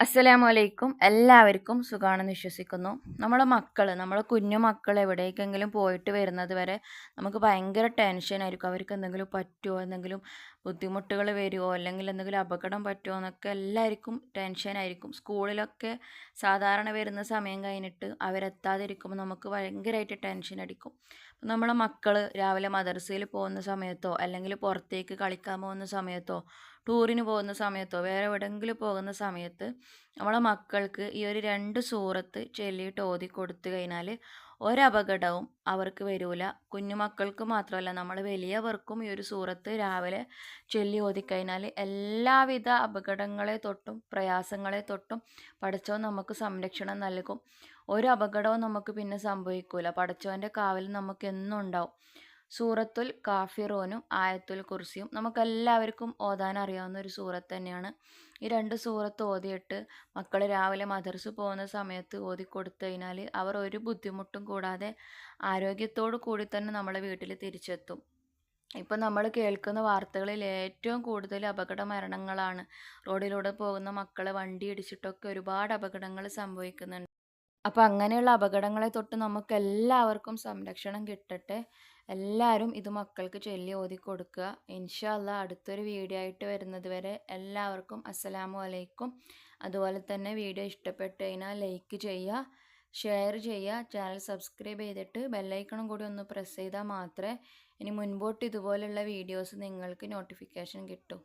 അസ്സലാമു അലൈക്കും എല്ലാവർക്കും സുഖമാണെന്ന് വിശ്വസിക്കുന്നു. നമ്മുടെ മക്കൾ നമ്മുടെ കുഞ്ഞു മക്കൾ എവിടേക്കെങ്കിലും പോയിട്ട് വരുന്നത് വരെ നമുക്ക് ഭയങ്കര ടെൻഷനായിരിക്കും അവർക്ക് എന്തെങ്കിലും പറ്റുമോ എന്തെങ്കിലും ബുദ്ധിമുട്ടുകൾ വരുമോ അല്ലെങ്കിൽ എന്തെങ്കിലും അപകടം പറ്റുമോ എന്നൊക്കെ എല്ലാവർക്കും ടെൻഷനായിരിക്കും സ്കൂളിലൊക്കെ സാധാരണ വരുന്ന സമയം കഴിഞ്ഞിട്ട് അവരെത്താതിരിക്കുമ്പോൾ നമുക്ക് ഭയങ്കരമായിട്ട് ടെൻഷൻ അടിക്കും. നമ്മളെ മക്കൾ രാവിലെ മദർസയിൽ പോകുന്ന സമയത്തോ അല്ലെങ്കിൽ പുറത്തേക്ക് കളിക്കാൻ പോകുന്ന സമയത്തോ ടൂറിന് പോകുന്ന സമയത്തോ വേറെ എവിടെയെങ്കിലും പോകുന്ന സമയത്ത് നമ്മളെ മക്കൾക്ക് ഈ ഒരു രണ്ട് സൂറത്ത് ചൊല്ലിയിട്ട് ഓതി കൊടുത്തു കഴിഞ്ഞാൽ ഒരപകടവും അവർക്ക് വരില്ല കുഞ്ഞുമക്കൾക്ക് മാത്രമല്ല നമ്മൾ വലിയവർക്കും ഈ ഒരു സൂറത്ത് രാവിലെ ചൊല്ലി ഓതിക്കഴിഞ്ഞാൽ എല്ലാവിധ അപകടങ്ങളെ തൊട്ടും പ്രയാസങ്ങളെ തൊട്ടും പഠിച്ചവൻ നമുക്ക് സംരക്ഷണം നൽകും. ഒരു അപകടവും നമുക്ക് പിന്നെ സംഭവിക്കൂല. പടച്ചവന്റെ കാവൽ നമുക്ക് എന്നും ഉണ്ടാവും. സൂറത്തുൽ കാഫിറോനും ആയത്തുൽ കുർസിയും നമുക്കെല്ലാവർക്കും ഓതാൻ അറിയാവുന്ന ഒരു സൂറത്ത് തന്നെയാണ്. ഈ രണ്ട് സൂറത്ത് ഓതിയിട്ട് മക്കൾ രാവിലെ മദർസ് പോകുന്ന സമയത്ത് ഓതി കൊടുത്തു കഴിഞ്ഞാൽ അവർ ഒരു ബുദ്ധിമുട്ടും കൂടാതെ ആരോഗ്യത്തോടു കൂടി തന്നെ നമ്മളെ വീട്ടിൽ തിരിച്ചെത്തും. ഇപ്പം നമ്മൾ കേൾക്കുന്ന വാർത്തകളിൽ ഏറ്റവും കൂടുതൽ അപകട മരണങ്ങളാണ്. റോഡിലൂടെ പോകുന്ന മക്കളെ വണ്ടി ഇടിച്ചിട്ടൊക്കെ ഒരുപാട് അപകടങ്ങൾ സംഭവിക്കുന്നുണ്ട്. അപ്പോൾ അങ്ങനെയുള്ള അപകടങ്ങളെ തൊട്ട് നമുക്ക് എല്ലാവർക്കും സംരക്ഷണം കിട്ടട്ടെ. എല്ലാവരും ഇത് മക്കൾക്ക് ചൊല്ലി ഓതി കൊടുക്കുക. ഇൻഷാല്ല അടുത്തൊരു വീഡിയോ ആയിട്ട് വരുന്നത് വരെ എല്ലാവർക്കും അസ്സലാമു അലൈക്കും. അതുപോലെ തന്നെ വീഡിയോ ഇഷ്ടപ്പെട്ട് കഴിഞ്ഞാൽ ലൈക്ക് ചെയ്യുക ഷെയർ ചെയ്യുക ചാനൽ സബ്സ്ക്രൈബ് ചെയ്തിട്ട് ബെല്ലൈക്കണും കൂടി ഒന്ന് പ്രസ് ചെയ്താൽ മാത്രമേ ഇനി മുൻപോട്ട് ഇതുപോലുള്ള വീഡിയോസ് നിങ്ങൾക്ക് നോട്ടിഫിക്കേഷൻ കിട്ടൂ.